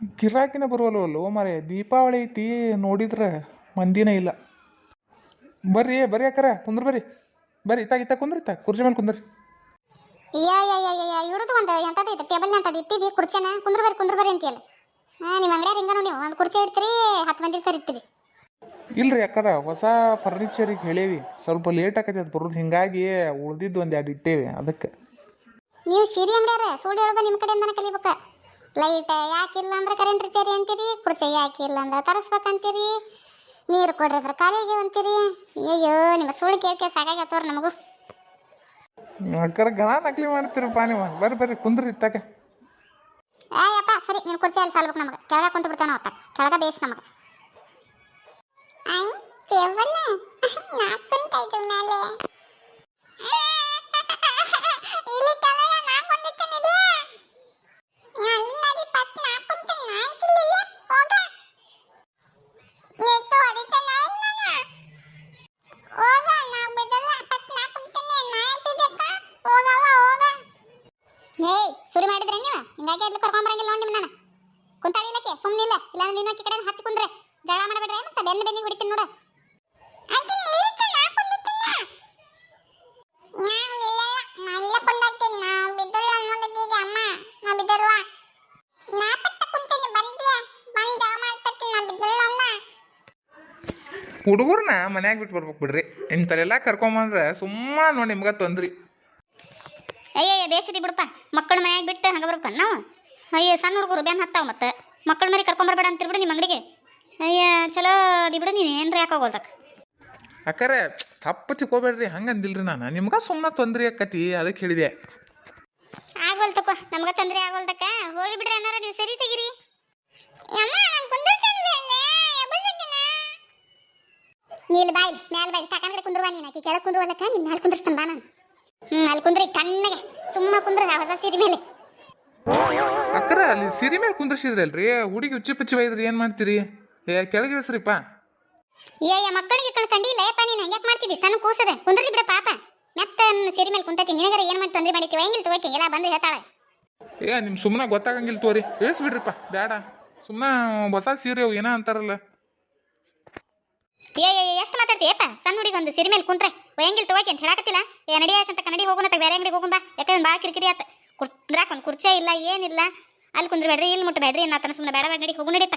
ಗಿರಾಕಿನ ಬರುವಲ್ವಲ್ಲೋ ಮಾರೇ ದೀಪಾವಳಿ ಐತಿ ನೋಡಿದ್ರೆ ಮಂದಿನೇ ಇಲ್ಲ. ಬರ್ರಿ ಬರ್ರಿ ಅಕ್ಕರ ಕುಂದ್ರ ಬರ್ರಿ. ಬರ್ರಿ ಇತ್ತಾಗ ಇತ್ತಾಗ ಕುಂದ್ರಿ ಇತ್ತಾಗ ಕುರ್ಚಿ ಮೇಲೆ ಕುಂದ್ರಿ. ಇಡುದು ಒಂದು ಎಂಥದ್ದು ಐತೆ ಟೇಬಲ್ ಅಂತದ್ದು ಇಟ್ಟಿದ್ದಿ ಕುರ್ಚಿನ? ಕುಂದ್ರ ಬರ್ರಿ ಕುಂದ್ರ ಬರ್ರಿ ಅಂತೀಯಲ್ಲ. ಹಾಂ ನಿಮ್ಮ ಅಂಗಡಿಯಾರ ಹಿಂಗ ನೀವು ಒಂದು ಕುರ್ಚಿ ಇಡ್ತೀರಿ ಹತ್ತು ಮಂದಿ ಕರಿತೀರಿ. ಇಲ್ರಿ ಅಕ್ಕರ ಹೊಸ ಫರ್ನಿಚರಿಗೆ ಹೇಳೇವಿ ಸ್ವಲ್ಪ ಲೇಟ್ ಆಕೈತಿ ಅದು ಬರೋದು ಹಿಂಗಾಗಿ ಉಳ್ದಿದ್ದು ಒಂದು ಎರಡು ಇಟ್ಟೇವಿ ಅದಕ್ಕೆ. ನೀವು ಸೀರೆ ಅಂಗಡಿಯಾರ ಸುಳ್ಳು ಹೇಳೋದು ನಿಮ್ಮ ಕಡೆಯಿಂದನೇ ಕಲಿಬೇಕು. ಲೈಟ್ ಯಾಕಿಲ್ಲ ಅಂದ್ರೆ ಕರೆಂಟ್ ರಿಪೇರಿ ಅಂತೀರಿ ಕುರ್ಚಿ ಯಾಕಿಲ್ಲ ಅಂದ್ರೆ ತರಿಸ್ಬೇಕಂತೀರಿ ನೀರು ಕೊಡ್ರಿದ್ರೆ ಕಾಲಿಗೆ ಅಂತೀರಿ. ಅಯ್ಯೋ ನಿಮ್ಮ ಸುಳ್ಳು ಕೇಳ್ಕೆ ಕೇಳಿ ಸಾಕಾಗತ್ತವ್ರ ನಮಗೂ. ಅಕ್ಕರ ಘನ ನಕಲಿ ಮಾಡ್ತೀರಪ್ಪ ನೀವು? ಬರ್ರಿ ಬರ್ರಿ ಕುಂದ್ರಿ ಇತ್ತಾಗ ಏಯಪ್ಪ ಸರಿ ನೀನು ಕುರ್ಚಿ ಅಲ್ಲಿ ಸಾಲ್ಬೇಕು ನಮಗೆ? ಕೆಳಗೆ ಕುಂತು ಬಿಡ್ತಾನ ಅವತ್ತ ಕೆಳಗ ಬೇಸ್ ನಮಗೆ. ಏಯ್ ಸುರಿ ಮಾಡಿದ್ರೆ ನೀವು ಹಿಂಗಾಗಿ ಅಲ್ಲಿ ಕರ್ಕೊಂಬರಂಗಿಲ್ಲ ನೋಡಿ ನಿಮ್ಮನ್ನ ಕುಂತಾಳಿಲ್ಲಕ್ಕೆ ಸುಮ್ಮನಿಲ್ಲ ಇಲ್ಲಾಂದ್ರೆ ನೀನು ಆಕಿ ಕಡೆ ಹತ್ತಿ ಕುಂದ್ರೆ ಜಗಳ ಮಾಡಬೇಡ್ರೆ ಮತ್ತೆ ಬೆನ್ನ ಬೆನ್ನಿಗೆ ಹೊಡಿತೀನಿ ನೋಡು ಹುಡುಗರ್ನ ಮನ್ಯಾಗ ಬಿಟ್ಟು ಬರ್ಬೇಕು ಬಿಡ್ರಿ. ಇಂಥಲ್ಲೆಲ್ಲ ಕರ್ಕೊಂಬಂದ್ರೆ ಸುಮ್ಮನೆ ನೋಡಿ ನಿಮ್ಗೆ ತೊಂದ್ರಿ. ಅಯ್ಯಯ್ಯ ಬೇಸದಿ ಬಿಡಪ್ಪ. ಮಕ್ಕಳ ಮನ್ಯಾಗ ಬಿಟ್ಟು ಹಂಗ ಬರ್ಬೇಕು ನಾವು? ಅಯ್ಯ ಸಣ್ಣ ಹುಡುಗರು ಬ್ಯಾನ್ ಹತ್ತಾವ ಮತ್ತೆ? ಮಕ್ಕಳ ಮರಿ ಕರ್ಕೊಂಬರ್ಬೇಡ ಅಂತ ಬಿಡು ನಿಮ್ಮ ಅಂಗಡಿಗೆ. ಅಯ್ಯ ಚಲೋ ಅದಿ ಬಿಡು ನೀನು ಏನ್ರಿ ಯಾಕಾಗೋದಕ್ಕೆ ಅಕ್ಕರೆ ತಪ್ಪು ತಿಕೋಬೇಡ್ರಿ ಹಂಗೆ ಅಂದಿಲ್ರಿ ನಾನು. ನಿಮ್ಗೆ ಸುಮ್ಮನೆ ತೊಂದ್ರಿ ಆಕತಿ ಅದಕ್ಕೆ ಹೇಳಿದೆ. ಆಗೋಲ್ ತಕೋ ನಮ್ಗೆ ತೊಂದರೆ ಆಗೋಲ್ದಕ್ಕ ಹೋಗಿ ಬಿಡ್ರಿ ಅನ್ನಾರ ನೀವು ಸರಿ ತೆಗಿರಿ. ನೀಲ್ ಬಾಯ್ ಮ್ಯಾಲ್ ಬಾಯ್ ಕಾಕನ ಕಡೆ ಕುಂದ್ರವಾ ನೀನು ಆಕಿ ಕೆಳಗೆ ಕುಂದ್ರವಲ್ಲಕ್ಕ ನಿನ್ನ ಮ್ಯಾಲ್ ಕುಂದ್ರಸ್ತಾನ ಬಾ ನಾನು. ಹ್ಮ್ ಅಲ್ಲಿ ಕುಂದ್ರಿ ತಣ್ಣಗೆ ಸುಮ್ಮನೆ ಕುಂದ್ರ ಹೊಸ ಸೀರೆ ಮೇಲೆ. ಅಕ್ಕರ ಅಲ್ಲಿ ಸಿರಿ ಮೇಲೆ ಕುಂದ್ರಿಸಿದ್ರಲ್ರಿ ಹುಡುಗಿ ಉಚ್ಚಿ ಪಚ್ಚಿ ಬೈದ್ರಿ ಏನು ಮಾಡ್ತೀರಿ? ಏ ಕೆಳಗಿಳಿಸ್ರಿಪ್ಪ ಏಯ ಮಕ್ಕಳಿಗೆ ಕಣ್ ಕಂಡಿಲ್ಲ ಯಪ್ಪ ನೀನು ಹಂಗ್ಯಾಕ್ ಮಾಡ್ತಿದ್ದಿ? ಸಣ್ಣ ಕೂಸದೆ ಕುಂದ್ರಲಿ ಬಿಡ ಪಾಪ. ಮೆತ್ತ ಸಿರಿ ಮೇಲೆ ಕುಂತತಿ ನಿನಗರ ಏನು ಮಾಡಿ ತೊಂದರೆ ಮಾಡಿತಿ? ಹೆಂಗಿಲ್ ತಗೋಕೆ ಎಲ್ಲ ಬಂದು ಹೇಳ್ತಾಳೆ. ಏ ನಿಮ್ಮ ಸುಮ್ಮನೆ ಗೊತ್ತಾಗಂಗಿಲ್ಲ ತೋರಿ ಇಳಿಸ್ಬಿಡ್ರಿಪ್ಪ ಬೇಡ ಸುಮ್ಮನೆ ಹೊಸ ಸೀರೆ ಅವು ಏನೋ ಅಂತಾರಲ್ಲ. ಏ ಎಷ್ಟು ಮಾತಾಡ್ತೀಯಪ್ಪ ಸಣ್ಣ ಹುಡುಗೊಂದು ಸಿರಿ ಮೇಲೆ ಕುಂತ್ರೆ. ಹೆಂಗಿಲ್ ತಗೋಕೆ ಅಂತ ಹೇಳಕತ್ತಿಲ್ಲ? ಏ ನಡಿ ಅಂತ ಕನ್ನಡಿ ಹೋಗೋಣ ಬೇರೆ ಅಂಗಡಿ ಹೋಗೋಣ ಬಾ. ಯಾಕಂದ್ರೆ ಭಾಳ ಕಿರಿಕಿರಿ ಆತ. ಕುಂದ್ರಾಕ ಒಂದು ಕುರ್ಚೆ ಇಲ್ಲ ಏನಿಲ್ಲ. ಅಲ್ಲಿ ಕುಂದ್ರಬೇಡ್ರಿ ಇಲ್ಲಿ ಮುಟ್ಟಬೇಡ್ರಿ ಅನ್ನತನ ಸುಮ್ಮನೆ ಬೇಡ ಬೇಡ ನಡಿ ಹೋಗು ನಡೀತ.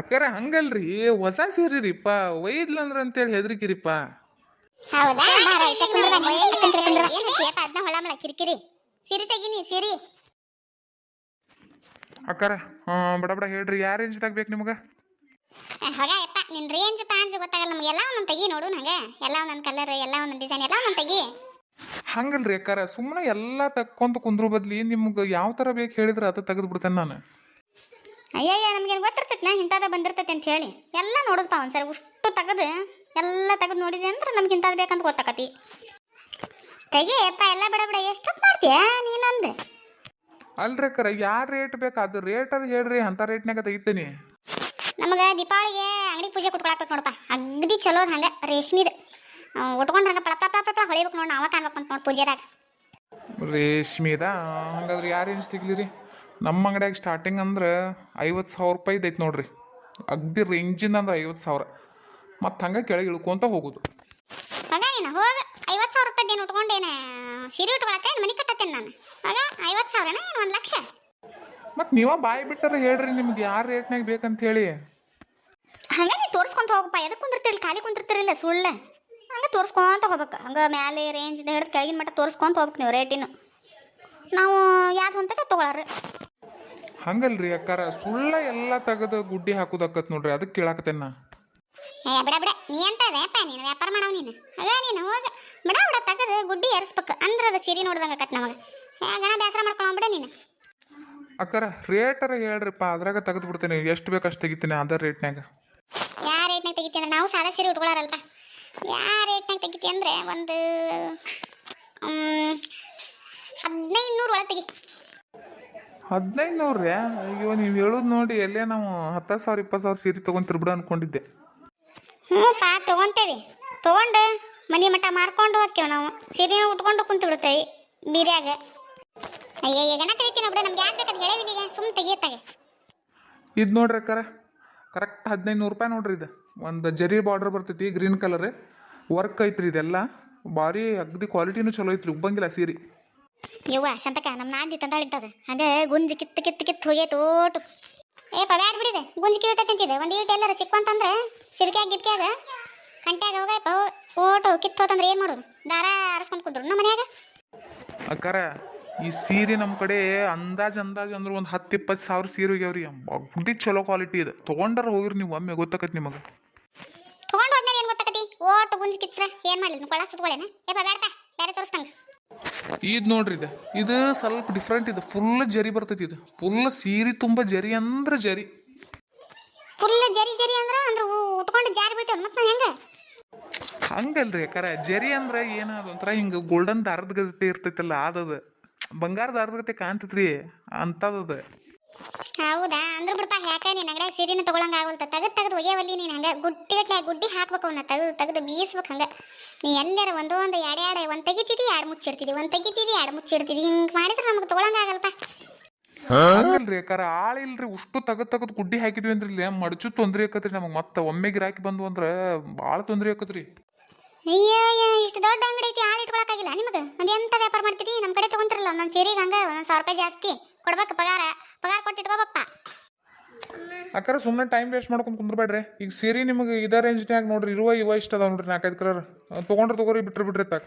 ಅಕ್ಕರ ಹಂಗಲ್ರಿ ಹೊಸ ಸೀರೆ ರೀಪ್ಪ ಒಯ್ದ್ಲಂದ್ರ ಅಂತೇಳಿ ಹೆದರಿಕಿರಿಪ್ಪ. ಹೌದಾ? ಅದನ್ನ ಹೊಳಮಳ ಕಿರಿಕಿರಿ. ಸಿರಿ ತೆಗಿನಿ ಸಿರಿ. ಅಕ್ಕರ ಬಡ ಬಡ ಹೇಳ್ರಿ ಯಾವ ರೇಂಜ್ದಾಗ ಬೇಕು ನಿಮ್ಗೆ? ಹೊಗ ಯಪ್ಪ ನಿನ್ನ ರೇಂಜ್ ಪ್ಯಾನ್ಸ್ ಗೊತ್ತಾಗಲ್ಲ ನಮ್ಗೆ. ಎಲ್ಲ ಒಂದೊಂದು ತೆಗಿ ನೋಡು ನಂಗೆ. ಎಲ್ಲ ಒಂದೊಂದು ಕಲರ್ ಎಲ್ಲ ಒಂದೊಂದು ಡಿಸೈನ್ ಎಲ್ಲ ಒಂದೊಂದು ತೆಗಿ. ಹಂಗಲ್ರಿ ಅಕ್ಕಾರ ಸುಮ್ಮನೆ ಎಲ್ಲ ತಕ್ಕೊಂತ ಕುಂದ್ರ ಬದ್ಲಿ ನಿಮ್ಗೆ ಯಾವ ಥರ ಬೇಕು ಹೇಳಿದ್ರೆ ಅದು ತೆಗೆದು ಬಿಡ್ತೇನೆ ನಾನು. ಅಯ್ಯಯ್ಯ ನಮ್ಗೇನು ಗೊತ್ತಿರ್ತೈತಿ ನಾ? ಇಂಥದ್ದು ಬಂದಿರ್ತೈತಿ ಅಂತ ಹೇಳಿ. ಎಲ್ಲ ನೋಡುತ್ತಾ ಒಂದ್ಸರಿ ಉಷ್ಟು ತೆಗೆದು ಎಲ್ಲ ತೆಗೆದು ನೋಡಿದೆ ಅಂದ್ರೆ ನಮ್ಗೆ ಇಂಥದ್ದು ಬೇಕಂತ ಗೊತ್ತಾಕತಿ. ತೆಗಿ ಅಪ್ಪ ಎಲ್ಲ ಬಿಡ ಬಿಡ ಎಷ್ಟೊತ್ತು ಮಾಡ್ತೀಯ ನೀನೊಂದು? ಅಲ್ರಿ ಅಕ್ಕರ ಯಾವ ರೇಟ್ ಬೇಕು ಅದು ರೇಟರ್ ಹೇಳ್ರಿ ಅಂಥ ರೇಟ್ನಾಗ ತೆಗಿತೀನಿ. ನಮಗೆ ದೀಪಾವಳಿಗೆ ಅಂಗಡಿ ಪೂಜೆ ಕುಟ್ಕೊಳಕ್ಕೆ ನೋಡಪ್ಪ. ಅಗ್ದಿ ಚಲೋದ್ ಹಂಗೆ ರೇಷ್ಮಿದು. ಉಟ್ಕೊಂಡು ಹಂಗೆ ಪಳ ಪಳ ಪಳ ಹೊಳಿಬೇಕು ನೋಡಿ ನಾವ ಕಾಣ್ಬೇಕು ಅಂತ ನೋಡಿ ಪೂಜೆದಾಗ. ರೇಷ್ಮಿದ? ಹಂಗಾದ್ರೆ ಏನು ರೇಂಜ್ ರೀ ನಮ್ಮ ಅಂಗಡಿಯಾಗ ಸ್ಟಾರ್ಟಿಂಗ್ ಅಂದ್ರೆ ಐವತ್ತು ಸಾವಿರ ರೂಪಾಯಿ ಐತೆ ನೋಡ್ರಿ. ಅಗ್ದಿ ರೇಂಜಿಂದ ಅಂದ್ರೆ ಐವತ್ತು ಸಾವಿರ. ಮತ್ತು ಹಂಗೆ ಕೆಳಗೆ ಇಳ್ಕೊಂತ ಹೋಗೋದು. ಹೋಗ ಐವತ್ತು ಸಾವಿರ ರೂಪಾಯಿ ಏನು ಉಟ್ಕೊಂಡೇನೆ ಸೀರೆ ಉಟ್ಕೊಳಕ್ಕೆ ಮನೆ ಕಟ್ಟತ್ತೇನೆ ನಾನು? ಮಗ ಐವತ್ತು ಸಾವಿರನ ಒಂದು ಲಕ್ಷ? ಮತ್ತು ನೀವ ಬಾಯಿ ಬಿಟ್ಟರೆ ಹೇಳ್ರಿ ನಿಮ್ಗೆ ಯಾವ ರೇಟ್ನಾಗ ಬೇಕಂತ ಹೇಳಿ. ಹಂಗೆ ನೀ ತೋರಿಸ್ಕೊಂತ ಹೋಗಪ್ಪ. ಎದಕ್ಕೆ ಕುಂದಿರ್ತೀರಿ ಖಾಲಿ ಕುಂದಿರ್ತಿರಲ್ಲ ಸುಳ್ಳೆ. ಹಂಗೆ ತೋರಿಸ್ಕೊಂತ ಹೋಗ್ಬೇಕು. ಹಂಗೆ ಮ್ಯಾಲೆ ರೇಂಜಿಂದ ಹಿಡಿದು ಕೆಳಗಿನ ಮಟ್ಟ ತೋರಿಸ್ಕೊಂತ ಹೋಗ್ಬೇಕು ನೀವು ರೇಟಿನ ನಾವು ಯಾವ್ದು ಅಂತ ತೊಗೊಳಾರ ಹಂಗಲ್ರಿ ಅಕ್ಕಾರ. ಸುಳ್ಳ ಎಲ್ಲ ತೆಗೆದು ಗುಡ್ಡಿ ಹಾಕೋದಕ್ಕತ್ ನೋಡ್ರಿ. ಅದಕ್ಕೆ ಕೇಳಾಕತ್ತೇನೆ ನಾ. ಏ ಬಿಡ ಬಿಡ. ನೀ ಅಂತ ಅದೇಪ್ಪ ನೀನು ವ್ಯಾಪಾರ ಮಾಡೋ ನೀನು. ಅದ ನೀನು ಹೋಗ. ಬಿಡ ಬಿಡ ತೆಗೆದು ಗುಡ್ಡಿ ಎರಿಸ್ಬೇಕು ಅಂದ್ರೆ ಅದು ಸಿರಿ ನೋಡ್ದಂಗೆ ಆಕತ್ ನಮಗೆ. ಗಣ ಬೇಸರ ಮಾಡ್ಕೊಳಬಿಡ ನೀನು. ಅಕ್ಕಾರ ರೇಟರ ಹೇಳ್ರಿಪ್ಪ ಅದ್ರಾಗ ತೆಗೆದು ಬಿಡ್ತೇನೆ ಎಷ್ಟು ಬೇಕು ಅಷ್ಟು ತೆಗಿತೀನಿ ಅದ ರೇಟ್ನಾಗ ಯಾವ ರೇಟ್ನಾಗ ತೆಗಿತೀನಿ ಅಂದ್ರೆ ನಾವು ಸಾದಾ ಸೀರೆ ಉಟ್ಕೊಳ್ಳಾರಲ್ಪ ಯಾವ ರೇಟ್ನಾಗ ತೆಗಿತಿ ಅಂದ್ರೆ ಒಂದು ಹದಿನೈದು ನೂರು ಒಳಗೆ ತೆಗಿ. ಹದಿನೈದು ನೂರ್ರಿ ಅಯ್ಯೋ ನೀವು ಹೇಳೋದು ನೋಡಿ ಎಲ್ಲೇ ನಾವು ಹತ್ತು ಸಾವಿರ ಇಪ್ಪತ್ತು ಸಾವಿರ ಸೀರೆ ತೊಗೊಂತೀರಿ ಬಿಡು ಅನ್ಕೊಂಡಿದ್ದೆ. ಹ್ಞೂ ಪಾ ತೊಗೊಂತೇವಿ. ತೊಗೊಂಡು ಮನೆ ಮಠ ಮಾರ್ಕೊಂಡು ಹೋಗ್ತೇವೆ ನಾವು. ಸೀರೆ ಉಟ್ಕೊಂಡು ಕುಂತು ಬಿಡ್ತೇವೆ ಬೀರ್ಯಾಗ ಅಯ್ಯ ಗಣ ತೆಗಿತೀವಿ ಬಿಡ ನಮ್ಗೆ ಯಾಕೆ ಹೇಳಿವಿನೀಗ ಸುಮ್ಮನೆ ತೆಗಿಯತ್ತಾಗೆ. ಇದು ನೋಡ್ರಿ ಅಕ್ಕಾರ ಕರೆಕ್ಟ್ ಹದಿನೈದು ನೂರು ರೂಪಾಯಿ ನೋಡ್ರಿ ಇದು. ಒಂದು ಜರಿ ಬಾರ್ಡರ್ ಬರ್ತೈತಿ ಗ್ರೀನ್ ಕಲರ್ ವರ್ಕ್ ಐತ್ರಿ ಇದೆಲ್ಲ. ಭಾರಿ ಅಗ್ದಿ ಕ್ವಾಲಿಟಿನೂ ಚಲೋ ಐತ್ರಿ ಉಬ್ಬಂಗಿಲ್ಲ ಸೀರೆ. ಯವ್ವ ಶಂತಕ ನಮ್ಮ ನಾದಿ ತಂದಾಳಿರ್ತದ ಹಂಗೆ ಗುಂಜ್ ಕಿತ್ತು ಕಿತ್ತು ಕಿತ್ತು ಹೋಗೇ ತೋಟು ಏ ಬ್ಯಾಡ್ ಬಿಡಿದೆ. ಗುಂಜ್ ಕೀಳ್ತಂತಿದೆ ಒಂದು ಈಟ್ ಎಲ್ಲರ ಸಿಕ್ಕೊಂತಂದ್ರೆ ಸಿರಿಕ್ಯಾಗ ಗಿಟ್ಕ್ಯಾಗ ಕಂಟ್ಯಾಗ ಹೋಗಪ್ಪ ಓಟು ಕಿತ್ತು ಹೋತಂದ್ರೆ ಏನು ಮಾಡೋದು? ದಾರ ಆರಿಸ್ಕೊಂಡು ಕುಂದ್ರು. ನಮ್ಮ ಮನ್ಯಾಗ? ಅಕ್ಕಾರ ಈ ಸೀರೆ ನಮ್ಮ ಕಡೆ ಅಂದಾಜ್ ಅಂದಾಜ್ ಅಂದ್ರೆ ಒಂದು ಹತ್ತು ಇಪ್ಪತ್ತು ಸಾವಿರ ಸೀರೆ ಹೋಗ್ಯಾವ್ರಿ. ಅಗ್ದಿ ಚಲೋ ಕ್ವಾಲಿಟಿ ಇದೆ. ತೊಗೊಂಡ್ರೆ ಹೋಗಿರಿ ನೀವು ಒಮ್ಮೆ ಗೊತ್ತಾಕತ್ ನಿಮಗೆ. ತಗೊಂಡು ಹೋದ್ಮೇಲೆ ಏನು ಗೊತ್ತಾಕತಿ ಓಟು ಗುಂಜ್ ಕಿತ್ರ ಏನು ಮಾಡಲಿ? ಕೊಳ ಸುತ್ಕೊಳ್ಳೇನ ಏಪ್ಪ ಬ್ಯಾಡಪ್ಪ ಬೇರೆ ತೋರಿಸ್ತಂಗ ಇದು ನೋಡ್ರಿ ಇದು. ಇದು ಸ್ವಲ್ಪ ಡಿಫ್ರೆಂಟ್ ಇದೆ. ಫುಲ್ ಜರಿ ಬರ್ತೈತಿ ಇದು. ಫುಲ್ ಸೀರೆ ತುಂಬ ಜರಿ ಅಂದ್ರೆ ಜರಿ. ಫುಲ್ ಜರಿ ಜರಿ ಅಂದ್ರೆ ಅಂದ್ರೆ ಉಟ್ಕೊಂಡು ಜಾರಿ ಮತ್ತೆ ನಾವು ಹೆಂಗೆ? ಹಂಗಲ್ರಿ ಕರೆ. ಜರಿ ಅಂದ್ರೆ ಏನದು ಒಂಥರ ಹಿಂಗೆ ಗೋಲ್ಡನ್ ದಾರದ ಗದ್ದೆ ಇರ್ತೈತಲ್ಲ ಅದದ ಬಂಗಾರ ದಾರದ ಗತೆ ಕಾಣ್ತೈತ್ರಿ ಅಂತದದ ಹೌದಾ? ಅಂದ್ರೆ ಬಿಡಪ್ಪ ಯಾಕ ನೀನ್ ಹಂಗ ಸೀರೆನ ತಗೊಳಂಗ ಆಗಲ್ತ ತಗದ್ ತಗದ್ ಒಯ್ಯವಲ್ಲಿ ನೀನ್ ಹಂಗ ಗುಡ್ಡಿ ಗಟ್ಟಲೆ ಗುಡ್ಡಿ ಹಾಕ್ಬೇಕು ಅವನ್ನ ತೆಗೆದು ತೆಗೆದು ಬೀಸ್ಬೇಕು ಹಂಗ. ನೀ ಎಲ್ಲಾರ ಒಂದೊಂದು ಒಂದು ಎರಡು ಎಡೆ ಒಂದ್ ತೆಗಿತಿದಿ ಎರಡು ಮುಚ್ಚಿಡ್ತಿದಿ ಒಂದ್ ತೆಗಿತಿದಿ ಎರಡು ಮುಚ್ಚಿಡ್ತಿದಿ ಹಿಂಗ್ ಮಾಡಿದ್ರೆ ನಮ್ಗೆ ತಗೊಳಂಗ ಆಗಲ್ಪ. ಹಂಗಲ್ರಿ ಅಕ್ಕಾರ ಆಳಿಲ್ರಿ ಉಷ್ಟು ತಗದ್ ತಗದ್ ಗುಡ್ಡಿ ಹಾಕಿದ್ವಿ ಅಂದ್ರೆ ಇಲ್ಲಿ ಮಡಚು ತೊಂದ್ರೆ ಆಕತ್ರಿ ನಮಗ್. ಮತ್ತೆ ಒಮ್ಮೆ ಗಿರಾಕಿ ಬಂದು ಅಂದ್ರೆ ಬಾಳ ತೊಂದ್ರೆ ಆಕತ್ರಿ. ಅಯ್ಯೋ ಅಯ್ಯೋ ಇಷ್ಟು ದೊಡ್ಡ ಅಂಗಡಿ ಐತಿ ಹಾಲು ಇಟ್ಕೊಳಕ್ಕಾಗಿಲ್ಲ ನಿಮಗೆ? ಒಂದ್ ಎಂತ ವ್ಯಾಪಾರ ಮಾಡ್ತೀರಿ? ನಮ್ಮ ಕಡೆ ತಗೊಂತಿರಲ್ಲ ಒಂದೊಂದು ಸೇರಿಗೆ ಹಂಗೆ ಒಂದೊಂದು ಸಾವಿರ ರೂಪಾಯಿ ಜಾಸ್ತಿ. ಕೊಡ್ಬೇಕು ಪಗಾರ. ಪಗಾರ ಕೊಟ್ಟು ಇಟ್ಕೋಬೇಕಪ್ಪ. ಅಕ್ಕಾರ ಸುಮ್ಮನೆ ಟೈಮ್ ವೇಸ್ಟ್ ಮಾಡ್ಕೊಂಡು ಕುಂದ್ರಬೇಡ್ರಿ. ಈಗ ಸೀರೆ ನಿಮಗೆ ಇದೇ ರೇಂಜ್ನ್ಯಾಗ ನೋಡ್ರಿ ಇರುವ ಇವ ಇಷ್ಟ ಅದಾವ ನೋಡ್ರಿ ನಾಲ್ಕೈದು ಕಲರ್ ತೊಗೊಂಡ್ರೆ ತಗೋರಿ ಬಿಟ್ರೆ ಬಿಟ್ರಿ ತಾಕ.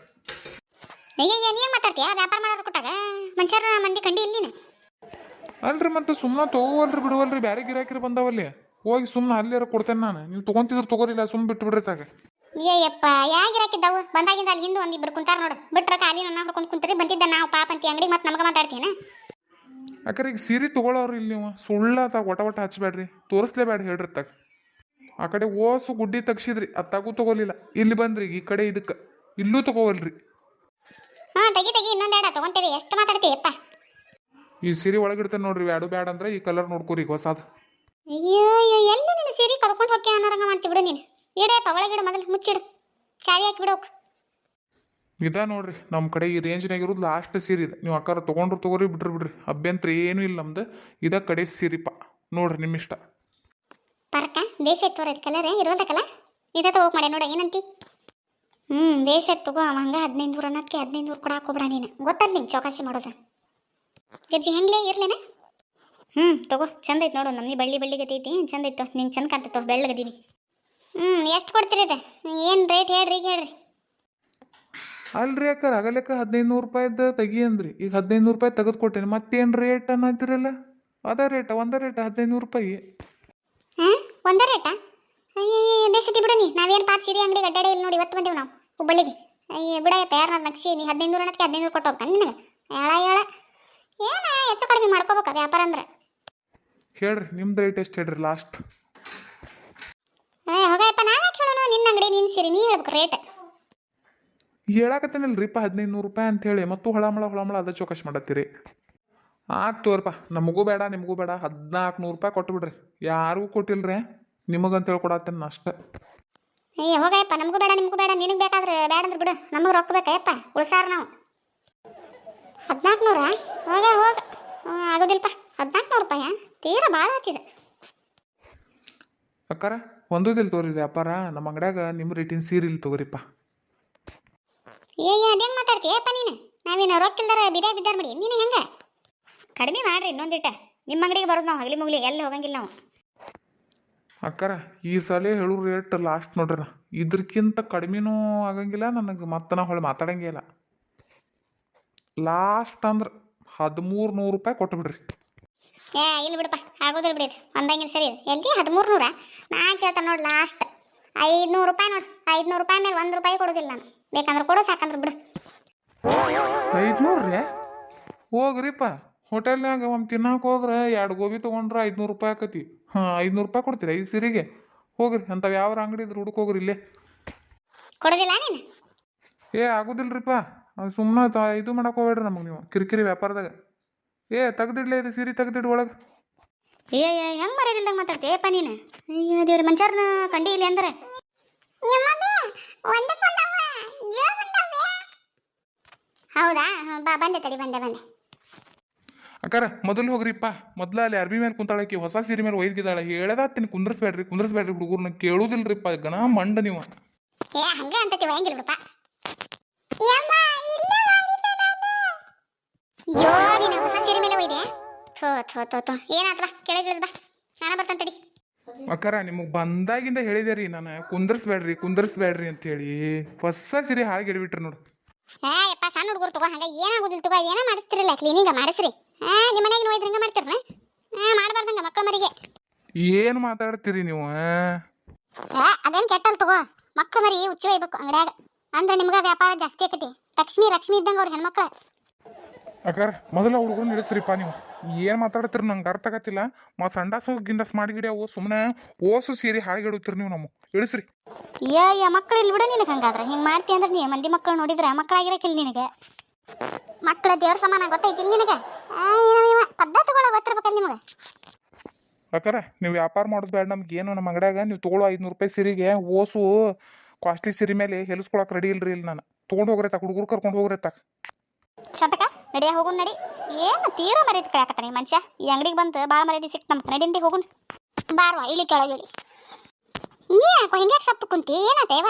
ಅಯ್ಯಯ್ಯ ನೀನು ಮಾತಾಡ್ತೀಯ? ವ್ಯಾಪಾರ ಮಾಡೋರು ಕೊಟ್ಟಾಗ ಮನುಷ್ಯರ ಮಂದಿ ಕಂಡಿ ಇಲ್ಲಿ ನೀನು? ಅಲ್ರಿ ಮತ್ತೆ ಸುಮ್ಮನೆ ತೊಗೋವಲ್ರಿ ಬಿಡುವಲ್ರಿ ಬ್ಯಾರೆ ಗಿರಾಕಿರಿ ಬಂದಾವಲ್ಲಿ. ಹೋಗಿ ಸುಮ್ಮನೆ ಅಲ್ಲಿಯಾರ ಕೊಡ್ತೇನೆ ನಾನು. ನೀವು ತೊಗೊಂತಿದ್ರೆ ತಗೋರಿಲ್ಲ ಸುಮ್ಮನೆ ಬಿಟ್ಟು ಬಿಡ್ರಿ ತಾಗ. ಅಯ್ಯಪ್ಪ ಯಾಕೆ ಹಾಕಿದ್ದಾವು ಬಂದಾಗಿಂದ ಅಲ್ಲಿ ಹಿಂದೆ ಒಂದಿಬ್ರು ಕುಂತಾರ ನೋಡು. ಬಿಟ್ರ ಖಾಲಿ ನನ್ನ ಹುಡ್ಕೊಂಡು ಕುಂತರಿ ಬಂದಿದ್ದ ನಾವು ಪಾಪ ಅಂತ ಅಂಗಡಿ ಮತ್ತೆ ನಮ್ಗೆ ಮಾತಾಡ್ತೀನಿ ಅಕ್ಕರ ಈಗ ಸೀರೆ ತಗೊಳ್ಳೋರು ಇಲ್ಲಿ ನೀವು. ಸುಳ್ಳ ತಾಗ ಒಟ ಒಟ ಹಚ್ಚಬೇಡ್ರಿ ತೋರಿಸ್ಲೇಬೇಡ ಹೇಳ್ರಿ ತಗ. ಆ ಕಡೆ ಓಸು ಗುಡ್ಡಿ ತಗ್ಸಿದ್ರಿ ಅದು ತಗೂ ತಗೋಲಿಲ್ಲ. ಇಲ್ಲಿ ಬಂದ್ರಿ ಈ ಕಡೆ ಇದಕ್ಕೆ. ಇಲ್ಲೂ ತಗೋವಲ್ರಿ. ಹಾ ತೆಗಿ ತೆಗಿ ಇನ್ನೊಂದೆರಡ ತಗೊಂತೇವೆ. ಎಷ್ಟು ಮಾತಾಡ್ತೀಯಪ್ಪ ಈ ಸೀರೆ ಒಳಗಿಡ್ತೇನೆ ನೋಡ್ರಿ ಬ್ಯಾಡು ಬ್ಯಾಡ ಅಂದ್ರೆ ಈ ಕಲರ್ ನೋಡ್ಕೋರಿ ಈಗ ಹೊಸದು. ಅಯ್ಯೋ ಅಯ್ಯೋ ಎಲ್ಲಿ ನೀನು ಸೀರೆ ಕದ್ಕೊಂಡು ಹೋಗ್ತೀಯ ಅನ್ನೋರಂಗ ಮಾಡ್ತಿ ಬಿಡು ನೀನು. ಇಡಪ್ಪ ಒಳಗಿಡು ಮೊದಲು ಮುಚ್ಚಿಡು. ಚಾವಿ ಹಾಕಿ ಬಿಡೋಕ್ ಇದ ನೋಡ್ರಿ ನಮ್ಮ ಕಡೆ ಈ ರೇಂಜ್ನಾಗ ಇರೋದು ಲಾಸ್ಟ್ ಸೀರೆ ಇದೆ. ನೀವು ಅಕ್ಕಾರ ತೊಗೊಂಡ್ರು ತಗೋರಿ ಬಿಡ್ರಿ ಬಿಡ್ರಿ. ಅಭ್ಯಂತರ ಏನೂ ಇಲ್ಲ ನಮ್ದು. ಇದ ಕಡೆ ಸೀರಿಪ್ಪ ನೋಡ್ರಿ ನಿಮ್ಮ ಇಷ್ಟ. ಪರಕ ದೇಶ ತೋರ ಕಲರ್ ಇರೋದ ಕಲರ್ ಇದ ತಗೋಕ್ ಮಾಡಿ ನೋಡಿ ಏನಂತಿ ಹ್ಞೂ ದೇಶ ತಗೋ ಅವ ಹಂಗೆ ಹದಿನೈದು ನೂರು ಅನ್ನೋದಕ್ಕೆ ಹದಿನೈದು ನೂರು ಕೂಡ ಹಾಕೋಬಿಡ ನೀನು. ಗೊತ್ತಲ್ಲ ನಿಂಗೆ ಚೌಕಾಸಿ ಮಾಡೋದು. ಗಜ್ಜಿ ಹೆಂಗ್ಲೇ ಇರ್ಲೇನ? ಹ್ಞೂ ತಗೋ. ಚಂದ ಐತೆ ನೋಡು ನಮ್ಗೆ ಬಳ್ಳಿ ಬಳ್ಳಿ ಗತಿ ಐತಿ. ಚಂದ ಐತೋ ನಿಂಗೆ ಚಂದ ಕಾಣ್ತೈತೋ ಬೆಳ್ಳಗದೀನಿ ಹ್ಞೂ ಎಷ್ಟು ಕೊಡ್ತೀರಿ ಇದು ಏನು ರೇಟ್ ಹೇಳ್ರಿ ಈಗ ಹೇಳ್ರಿ. ಅಲ್ರಿ ಅಕ್ಕ ಅಗಲಕ್ಕ ಹದಿನೈದು ನೂರು ರೂಪಾಯಿದ್ದು ತೆಗಿ ಅಂದ್ರಿ. ಈಗ ಹದಿನೈದು ನೂರು ರೂಪಾಯಿ ತೆಗೆದು ಕೊಟ್ಟೇನಿ ಮತ್ತೇನು ರೇಟ್ ಅನ್ನತ್ತಿರಲ್ಲ ಅದೇ ರೇಟ ಒಂದೇ ರೇಟ ಹದಿನೈದು ನೂರು ರೂಪಾಯಿ. ಹಾಂ ಒಂದೇ ರೇಟಾ ಬೇಸತಿ ಬಿಡು ನೀ? ನಾವೇನು ಪಾಪ ಸೀರೆ ಅಂಗಡಿ ಅಡ್ಡಾಡಿ ಇಲ್ಲಿ ನೋಡಿ ಇವತ್ತು ಬಂದೇವು ನಾವು ಹುಬ್ಬಳ್ಳಿಗೆ. ಅಯ್ಯ ಬಿಡಯ್ಯಪ್ಪ ಯಾರು ನಕ್ಷಿ ನೀ ಹದಿನೈದು ನೂರು ಅನ್ನೋದಕ್ಕೆ ಹದಿನೈದು ಕೊಟ್ಟು ಹೋಗ್ತಾನೆ ನಿನಗೆ. ಹೇಳ ಹೇಳ. ಏನ ಹೆಚ್ಚು ಕಡಿಮೆ ಮಾಡ್ಕೋಬೇಕು ವ್ಯಾಪಾರ ಅಂದ್ರೆ? ಹೇಳ್ರಿ ನಿಮ್ದು ರೇಟ್ ಎಷ್ಟು ಹೇಳ್ರಿ ಲಾಸ್ಟ್ ಹೋಗಪ್ಪ ನಾವೇ ಕೇಳೋಣ ನಿನ್ನ ಅಂಗಡಿ ನಿನ್ನ ಸೀರೆ ನೀ ಹೇಳ್ಬೇಕು ರೇಟ್ ಹೇಳಾಕತ್ತೇನಲ್ರಿಪ್ಪ ಹದಿನೈದು ನೂರು ರೂಪಾಯಿ ಅಂತೇಳಿ. ಮತ್ತು ಹೊಳಮಳ ಹೊಳಮಳ ಅದ ಚೌಕಾಶ್ ಮಾಡತ್ತೀರಿ. ಆಯ್ತು ತೋರಪ್ಪ ನಮಗೂ ಬೇಡ ನಿಮಗೂ ಬೇಡ. ಹದಿನಾಲ್ಕು ನೂರು ರೂಪಾಯಿ ಕೊಟ್ಟು ಬಿಡ್ರಿ. ಯಾರಿಗೂ ಕೊಟ್ಟಿಲ್ರಿ. ನಿಮಗಂತೇಳಿ ಕೊಡತ್ತೇನೆ ಅಷ್ಟೇ ಏ ಹೋಗಯ್ಯಪ್ಪ ನಮಗೂ ಬೇಡ ನಿಮಗೂ ಬೇಡ. ನಿನಗೆ ಬೇಕಾದ್ರೆ ಬೇಡ ಅಂದ್ರೆ ಬಿಡು. ನಮಗೆ ರೊಕ್ಕ ಬೇಕಯ್ಯಪ್ಪ ಉಳ್ಸಾರ ನಾವು. ಹದಿನಾಲ್ಕು ನೂರ ಹೋಗ ಹೋಗ. ಆಗೋದಿಲ್ಲಪ್ಪ ಹದಿನಾಲ್ಕು ನೂರು ರೂಪಾಯ? ತೀರಾ ಭಾಳ ಆಗ್ತಿದೆ ಅಕ್ಕಾರ ಒಂದೂದಿಲ್ಲ ತೋರಿ ವ್ಯಾಪಾರ ನಮ್ಮ ಅಂಗಡ್ಯಾಗ ನಿಮ್ಮ ರೇಟಿನ ಸೀರೆ ಇಲ್ಲಿ ತಗೋರಿಪ್ಪ. ಏ ಅದೇನು ಮಾತಾಡ್ತೀಯಪ್ಪ ನೀನು? ನಾವೇನು ರೊಕ್ಕ ಇಲ್ದಾರ ಬಿದ್ದಾಗ ಬಿದ್ದಾರ ಮಾಡಿ ನೀನು ಹೆಂಗೆ? ಕಡಿಮೆ ಮಾಡ್ರಿ ಇನ್ನೊಂದಿಟ್ಟ. ನಿಮ್ಮ ಅಂಗಡಿಗೆ ಬರೋದು ನಾವು ಹಗಲಿ ಮುಗಲಿ ಎಲ್ಲಿ ಹೋಗಂಗಿಲ್ಲ ನಾವು. ಅಕ್ಕಾರ ಈ ಸಲ ಹೇಳೋ ರೇಟ್ ಲಾಸ್ಟ್ ನೋಡ್ರಿ ನಾ. ಇದ್ರಕ್ಕಿಂತ ಕಡಿಮೆನೂ ಆಗಂಗಿಲ್ಲ ನನಗೆ ಮತ್ತೆ ನಾ ಹೊಳೆ ಮಾತಾಡಂಗೇ ಇಲ್ಲ. ಲಾಸ್ಟ್ ಅಂದ್ರೆ ಹದಿಮೂರು ನೂರು ರೂಪಾಯಿ ಕೊಟ್ಟು ಬಿಡ್ರಿ ಏ ಇಲ್ಲಿ ಬಿಡಪ್ಪ ಆಗೋದಿಲ್ಲ ಬಿಡಿ ಒಂದಂಗಿಲ್ಲ ಸರಿ ಎಲ್ಲಿ? ಹದಿಮೂರು ನೂರ ನಾ ಕೇಳ್ತಾನೆ ನೋಡಿ ಲಾಸ್ಟ್ ಐದುನೂರು ರೂಪಾಯಿ ನೋಡಿ. ಐದುನೂರು ರೂಪಾಯಿ ಮೇಲೆ ಒಂದು ರೂಪಾಯಿ ಕೊಡೋದಿಲ್ಲ ನಾನು. ಬೇಕಂದ್ರೆ ಕೊಡು ಸಾಕಂದ್ರೆ ಬಿಡು. ಐದುನೂರು ರೀ ಹೋಗ್ರಿಪ್ಪ. ಹೋಟೆಲ್ನಾಗ ಒಂದು ತಿನ್ನಕ್ಕೆ ಹೋದ್ರೆ ಎರಡು ಗೋಬಿ ತೊಗೊಂಡ್ರೆ ಐದುನೂರು ರೂಪಾಯಿ ಆಕತಿ. ಹಾಂ ಐದುನೂರು ರೂಪಾಯಿ ಕೊಡ್ತೀರಿ ಐದು ಸಿರಿಗೆ? ಹೋಗ್ರಿ ಅಂಥವು ಯಾವ ಅಂಗಡಿ ಇದ್ರೆ ಹುಡುಕೋಗ್ರಿ ಇಲ್ಲೇ. ಕೊಡೋದಿಲ್ಲ ನೀನು? ಏ ಆಗೋದಿಲ್ರಿಪ್ಪ. ಸುಮ್ಮನೆ ತ ಇದು ಮಾಡಕ್ಕೆ ಹೋಗ್ಬೇಡ್ರಿ ನಮಗೆ ನೀವು. ಕಿರಿಕಿರಿ ವ್ಯಾಪಾರದಾಗ. ಏ ತೆಗ್ದಿಡ್ಲೇ ಇದು ಸೀರೆ ತೆಗ್ದಿಡ್ ಒಳಗೆ. ಏ ಹೆಂಗೆ ಮರ್ಯಾದಿಲ್ದಾಗ ಏ ನೀನು. ಅಯ್ಯೋ ದೇವ್ರ ಮನುಷ್ಯರನ್ನ ಕಂಡಿ ಇಲ್ಲಿ ಅಂದ್ರೆ. ಹೌದಾ? ಹ್ಮ್, ಬಾ ಬಂದೆ ತಡಿ ಬಂದೆ ಬಂದೆ. ಅಕ್ಕಾರ ಮೊದಲು ಹೋಗ್ರಿಪ್ಪ ಮೊದ್ಲ ಅಲ್ಲಿ ಅರ್ಬಿ ಮೇಲೆ ಕುಂತಾಳಕ್ಕೆ ಹೊಸ ಸೀರೆ ಮೇಲೆ ಒಯ್ದಿದ್ದಾಳೆ ಹೇಳದಾತೀನಿ ಕುಂದ್ರಸ್ಬೇಡ್ರಿ ಕುಂದ್ರಸ್ಬೇಡ್ರಿ ಹುಡುಗರ್ನ ಕೇಳುದಿಲ್ರಿಪ್ಪ ಗಣ ಮಂಡ ನೀವು. ಏ ಹಂಗ ಅಂತತಿ ಒಯ್ಯಂಗಿಲ್ಲ ಬಿಡಪ್ಪ ಯೋ ನೀನು ಹೊಸ ಥೋ ಥೋ ಥೋ ಥೋ. ಏನಾತ್ವಾ ಕೆಳಗೆ ಇಳಿದ್ ಬಾ. ನಾನು ತಡಿ. ಅಕ್ಕಾರ ನಿಮಗೆ ಬಂದಾಗಿಂದ ಹೇಳಿದೆ ರೀ ನಾನು ಕುಂದರ್ಸ್ಬೇಡ್ರಿ ಕುಂದರ್ಸ್ಬೇಡ್ರಿ ಅಂತ ಹೇಳಿ ಹೊಸ ಸಿರಿ ಹಾಗೆ ಇಡ್ಬಿಟ್ರಿ ನೋಡು. ಏ ಯಪ್ಪ ಸಣ್ಣ ಹುಡುಗರು ತಗೋ ಹಂಗ ಏನಾಗೋದಿಲ್ಲ ತಗೋ ಏನ ಮಾಡಿಸ್ತಿರಲ್ಲ ಕ್ಲೀನಿಂಗ ಮಾಡಿಸ್ರಿ. ಹಾ ನಿಮ್ಮ ಮನೆಗೆ ಒಯ್ದು ಹಂಗ ಮಾಡ್ತಿರ್ನ? ಹಾ ಮಾಡಬಾರ್ದಂಗ ಮಕ್ಕಳ ಮರಿಗೆ. ಏನು ಮಾತಾಡ್ತೀರಿ ನೀವು ಆ? ಅದೇನು ಕೆಟ್ಟಲ್ ತಗೋ. ಮಕ್ಕಳು ಮರಿ ಉಚ್ಚಿ ಒಯ್ಬೇಕು ಅಂಗಡ್ಯಾಗ. ಅಂದ್ರೆ ನಿಮ್ಗೆ ವ್ಯಾಪಾರ ಜಾಸ್ತಿ ಆಕತಿ. ಲಕ್ಷ್ಮಿ ಲಕ್ಷ್ಮಿ ಇದ್ದಂಗೆ ಅವ್ರ ಹೆಣ್ಮಕ್ಳು. ಅಕ್ಕಾರ ಮೊದಲ ಹುಡುಗರು ನಿಲ್ಲಿಸ್ರಿಪ್ಪ ನೀವು. ಏನು ಮಾತಾಡ್ತೀರಿ ನಂಗೆ ಅರ್ಥ ಆಗತ್ತಿಲ್ಲ. ಮತ್ತು ಸಂಡಾಸು ಗಿಂಡಾಸ್ ಮಾಡಿಗಿಡಿ ಅವು ಸುಮ್ಮನೆ ಓಸು ಸೀರೆ ಹಾಗೆ ಇಡುತ್ತೀರಿ ನೀವು ನಮ್ಮ ಇಳಿಸ್ರಿ. ಏ ಮಕ್ಕಳು ಇಲ್ಲಿ ಬಿಡ ನಿನಗೆ ಹಂಗಾದ್ರೆ. ಹಿಂಗೆ ಮಾಡ್ತಿ ಅಂದ್ರೆ ನೀ ಮಂದಿ ಮಕ್ಕಳು ನೋಡಿದ್ರೆ ಮಕ್ಕಳಾಗಿರಕ್ಕಿಲ್ಲ ನಿನಗೆ. ಮಕ್ಕಳ ದೇವ್ರ ಸಮಾನ ಗೊತ್ತೈತಿಲ್ಲ ನಿನಗೆ? ಇವ ಪದ್ಧತಿಗಳು ಗೊತ್ತಿರ್ಬೇಕಲ್ಲ ನಿಮಗೆ? ಅಕ್ಕಾರ ನೀವು ವ್ಯಾಪಾರ ಮಾಡೋದು ಬೇಡ ನಮ್ಗೆ ಏನು ನಮ್ಮ ಅಂಗಡ್ಯಾಗ? ನೀವು ತೊಗೊಳ್ಳೋ ಐದುನೂರು ರೂಪಾಯಿ ಸೀರೆಗೆ ಓಸು ಕಾಸ್ಟ್ಲಿ ಸೀರೆ ಮೇಲೆ ಹೆಲಿಸ್ಕೊಳಕ್ಕೆ ರೆಡಿ ಇಲ್ರಿ ಇಲ್ಲಿ ನಾನು. ತೊಗೊಂಡು ಹೋಗ್ರಿ ತಾಕ ಹುಡುಗರು ಕರ್ಕೊಂಡು ಹೋಗ್ರಿ ತಾಕ ಶತಕ? ನಡಿಯ ಹೋಗುನ್ ನಡಿ. ಏನು ತೀರಾ ಮರ್ಯಾದೆ ಕಳ್ಯಾಕತ್ತಾನೆ ಈ ಮನುಷ್ಯ? ಈ ಅಂಗಡಿಗೆ ಬಂತು ಭಾಳ ಮರ್ಯಾದೆ ಸಿಕ್ತು ನಮ್ಮ ನಡಿಂಡಿ ಹೋಗುನ್. ಬಾರ್ವಾ ಇಳಿ ಕೆಳಗೆ ಇಳಿ. ನೀ ಯಾಕೋ ಹಿಂಗ್ಯಾಕೆ ಸತ್ತು ಕುಂತಿ? ಏನಾತೇವ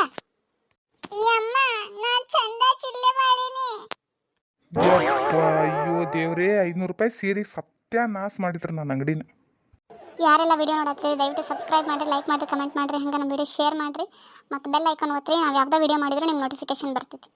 ಅಮ್ಮ ನಾ ಚಂದ ಚಿಲ್ಲೆ ಮಾಡೀನಿ. ಅಯ್ಯೋ ದೇವ್ರೇ ಐದುನೂರು ರೂಪಾಯಿ ಸೀರೆ ಸತ್ಯ ನಾಶ ಮಾಡಿದ್ರು ನನ್ನ ಅಂಗಡಿನ. ಯಾರೆಲ್ಲ ವಿಡಿಯೋ ನೋಡತ್ತೀರಿ ದಯವಿಟ್ಟು ಸಬ್ಸ್ಕ್ರೈಬ್ ಮಾಡಿರಿ ಲೈಕ್ ಮಾಡಿರಿ ಕಮೆಂಟ್ ಮಾಡಿರಿ ಹಂಗೆ ನಮ್ಮ ವಿಡಿಯೋ ಶೇರ್ ಮಾಡಿರಿ. ಮತ್ತು ಬೆಲ್ ಐಕಾನ್ ಒತ್ತಿರಿ ನಾವು ಯಾವುದೇ ವಿಡಿಯೋ ಮಾಡಿದ್ರೆ ನಿಮ್ಗೆ ನೋಟಿಫಿಕೇಶನ್ ಬರ್ತೈತಿ.